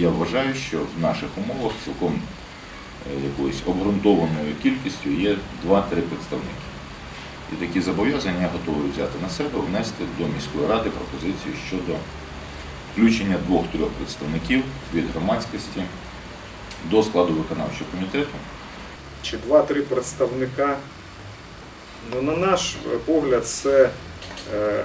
Я вважаю, що в наших умовах цілком е, якоюсь обґрунтованою кількістю є 2-3 представники. І такі зобов'язання я готовий взяти на себе, внести до міської ради пропозицію щодо включення двох-трьох представників від громадськості до складу виконавчого комітету. чи два-три представника. Ну, на наш погляд, це е,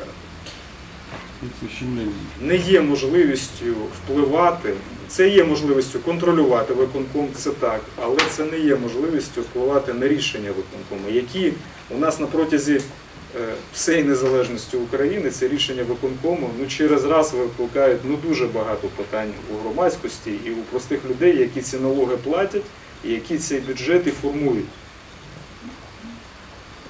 не є можливістю впливати. Це є можливістю контролювати виконком, це так, але це не є можливістю впливати на рішення виконкому, які у нас на протязі е, всієї незалежності України це рішення виконкому ну, через раз викликають ну, дуже багато питань у громадськості і у простих людей, які ці налоги платять і які ці бюджети формують.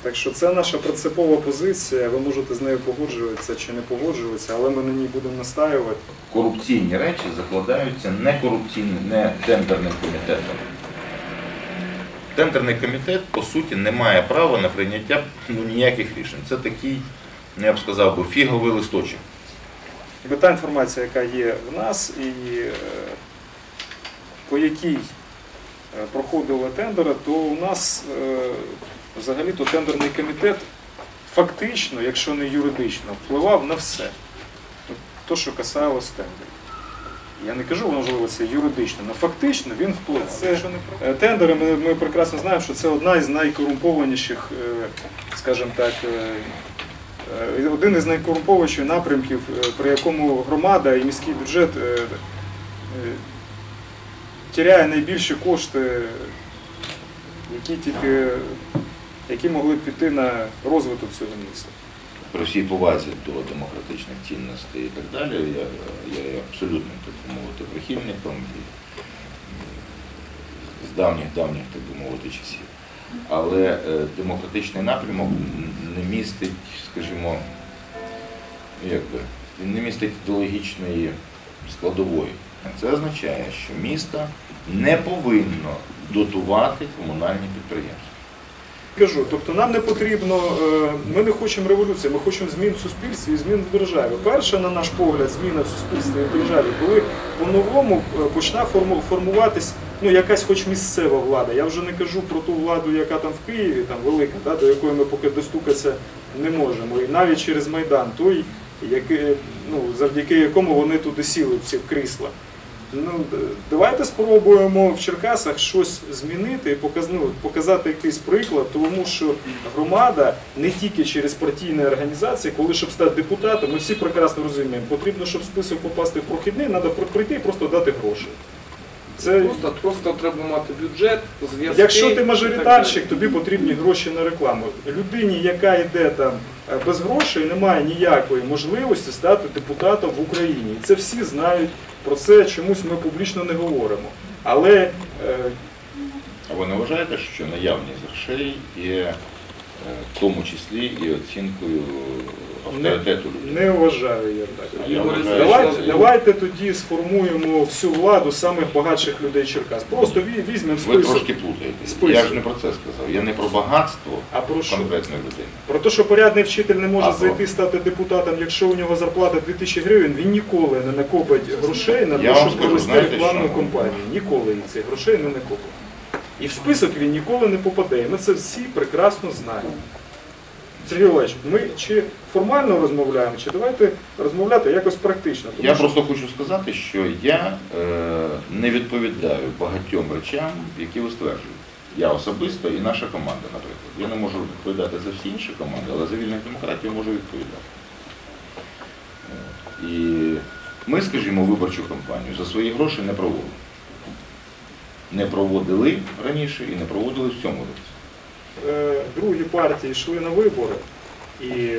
Так що це наша принципова позиція. Ви можете з нею погоджуватися чи не погоджуватися, але ми на ній будемо настаювати. Корупційні речі закладаються не корупційним, не тендерним комітетом. Тендерний комітет, по суті, не має права на прийняття ну, ніяких рішень. Це такий, ну, я б сказав, би, фіговий листочок. Бо та інформація, яка є в нас, і е, по якій е, проходили тендери, то у нас е, взагалі-то тендерний комітет фактично, якщо не юридично, впливав на все. То, що касалось тендерів. Я не кажу, можливо, це юридично, але фактично він впливав. Це е, тендери, ми, ми прекрасно знаємо, що це одна із найкорумпованіших, е, скажімо так, е, один із найкорумпованіших напрямків, при якому громада і міський бюджет тіряє найбільші кошти, які тільки які могли б піти на розвиток цього міста. При всій повазі до демократичних цінностей і так далі, я, я абсолютно, так би мовити, прихильником з давніх-давніх, так би мовити, часів. Але е, демократичний напрямок не містить, скажімо, як не містить ідеологічної складової. Це означає, що місто не повинно дотувати комунальні підприємства. Кажу, тобто нам не потрібно, е, ми не хочемо революції, ми хочемо змін в суспільстві і змін в державі. Перша, на наш погляд, зміна в суспільстві і в державі, коли по-новому е, почне форму- формуватись ну, якась хоч місцева влада. Я вже не кажу про ту владу, яка там в Києві, там велика, да, до якої ми поки достукатися не можемо. І навіть через Майдан, той, який, ну, завдяки якому вони туди сіли всі в крісла. Ну, давайте спробуємо в Черкасах щось змінити і ну, показати якийсь приклад, тому що громада не тільки через партійні організації, коли щоб стати депутатом, ми всі прекрасно розуміємо, потрібно, щоб в список попасти в прохідний, треба прийти і просто дати гроші. Це Просто, просто треба мати бюджет, зв'язки. Якщо ти мажоритарщик, тобі потрібні гроші на рекламу. Людині, яка йде там е, без грошей, немає ніякої можливості стати депутатом в Україні. І це всі знають. Про це чомусь ми публічно не говоримо. Але е, А ви не вважаєте, що наявність грошей є в тому числі і оцінкою авторитету людей? не вважаю я так. Я вважаю, Давайте, що- давайте тоді сформуємо всю владу самих багатших людей Черкас. Просто ві- візьмемо Ви список. трошки плутаєтесь. Список. Я ж не про це сказав. Я не про багатство А про що? конкретної людини. Про те, що порядний вчитель не може А, про- зайти стати депутатом, якщо у нього зарплата 2000 гривень, він ніколи не накопить грошей на Я те, вам щоб скажу, провести знаєте, рекламну що? кампанію. Ніколи він цих грошей не накопить. І в список він ніколи не попаде. Ми це всі прекрасно знаємо. Сергій Олегович, ми чи формально розмовляємо, чи давайте розмовляти якось практично. Тому Я що просто хочу сказати, що я е, не відповідаю багатьом речам, які ви стверджуєте. Я особисто і наша команда, наприклад. Я не можу відповідати за всі інші команди, але за вільних демократів я можу відповідати. І ми, скажімо, виборчу кампанію за свої гроші не проводили. Не проводили раніше і не проводили в цьому році. е, другі партії йшли на вибори і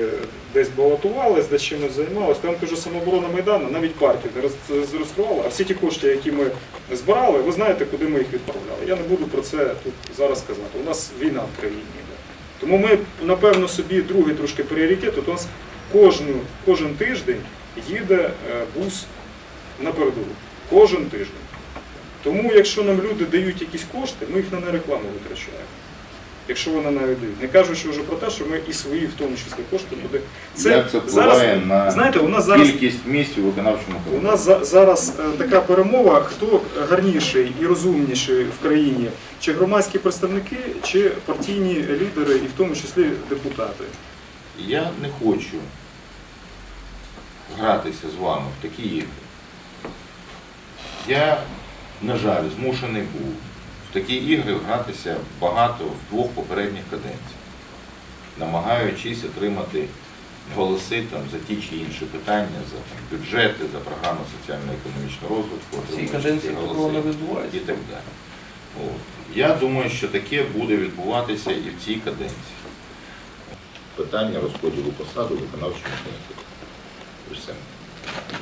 десь балотувались, десь чимось займалися. Там кажу, самооборона Майдану, навіть партію не зареєструвала, а всі ті кошти, які ми збирали, ви знаєте, куди ми їх відправляли. Я не буду про це тут зараз казати. У нас війна в країні йде. Тому ми, напевно, собі другий трошки пріоритет. От у нас кожну, кожен тиждень їде е, бус на передову. Кожен тиждень. Тому, якщо нам люди дають якісь кошти, ми їх на рекламу витрачаємо. якщо вони навіть дають. Не кажучи вже про те, що ми і свої, в тому числі, кошти буде. Як це впливає на знаєте, у нас зараз кількість місць у виконавчому у нас за- зараз е, така перемова, хто гарніший і розумніший в країні, чи громадські представники, чи партійні лідери, і в тому числі депутати. Я не хочу гратися з вами в такі ігри. Я, на жаль, змушений був в такі ігри гратися багато в двох попередніх каденціях, намагаючись отримати голоси там, за ті чи інші питання, за там, бюджети, за програму соціально-економічного розвитку, каденції голоси не і так далі. От. Я думаю, що таке буде відбуватися і в цій каденції. Питання розподілу посад у виконавчому комітеті. І все.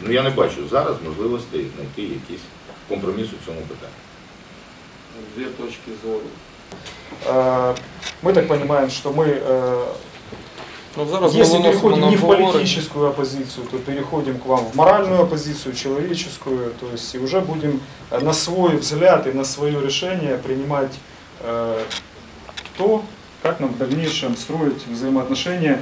Ну я не бачу зараз можливостей знайти якийсь компроміс у цьому питанні. Дві точки зору. Э, Мы так понимаем, что мы, э, Ну, зараз ми если виносимо переходим на не в обговорення. политическую оппозицию, то переходим к вам в моральную оппозицию, человеческую, то есть и уже будем э, на свой взгляд и на свое решение принимать э, то, как нам в дальнейшем строить взаимоотношения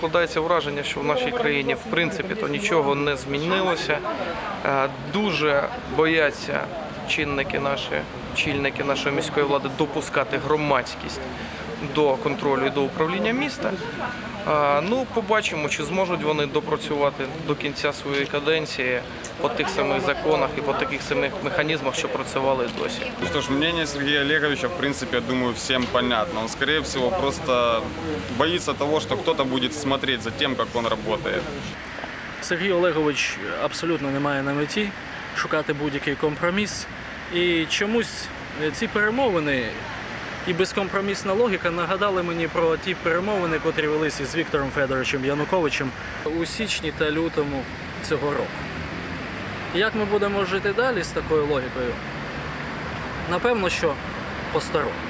Складається враження, що в нашій країні в принципі то нічого не змінилося. Е, Дуже бояться чинники наші, чільники нашої міської влади допускати громадськість до контролю і до управління міста. Ну, побачимо, чи зможуть вони допрацювати до кінця своєї каденції по тих самих законах і по таких самих механізмах, що працювали досі. Ну Что ж, мнение Сергея Олеговича, в принципе, я думаю, всем понятно. Он, скорее всего, просто боится того, что кто-то будет смотреть за тем, как он работает. Сергій Олегович абсолютно не має на меті шукати будь-який компроміс. І чомусь е, ці перемовини і безкомпромісна логіка нагадали мені про ті перемовини, котрі велися з Віктором Федоровичем Януковичем у січні та лютому цього року. Як ми будемо жити далі з такою логікою? Напевно, що по-старому.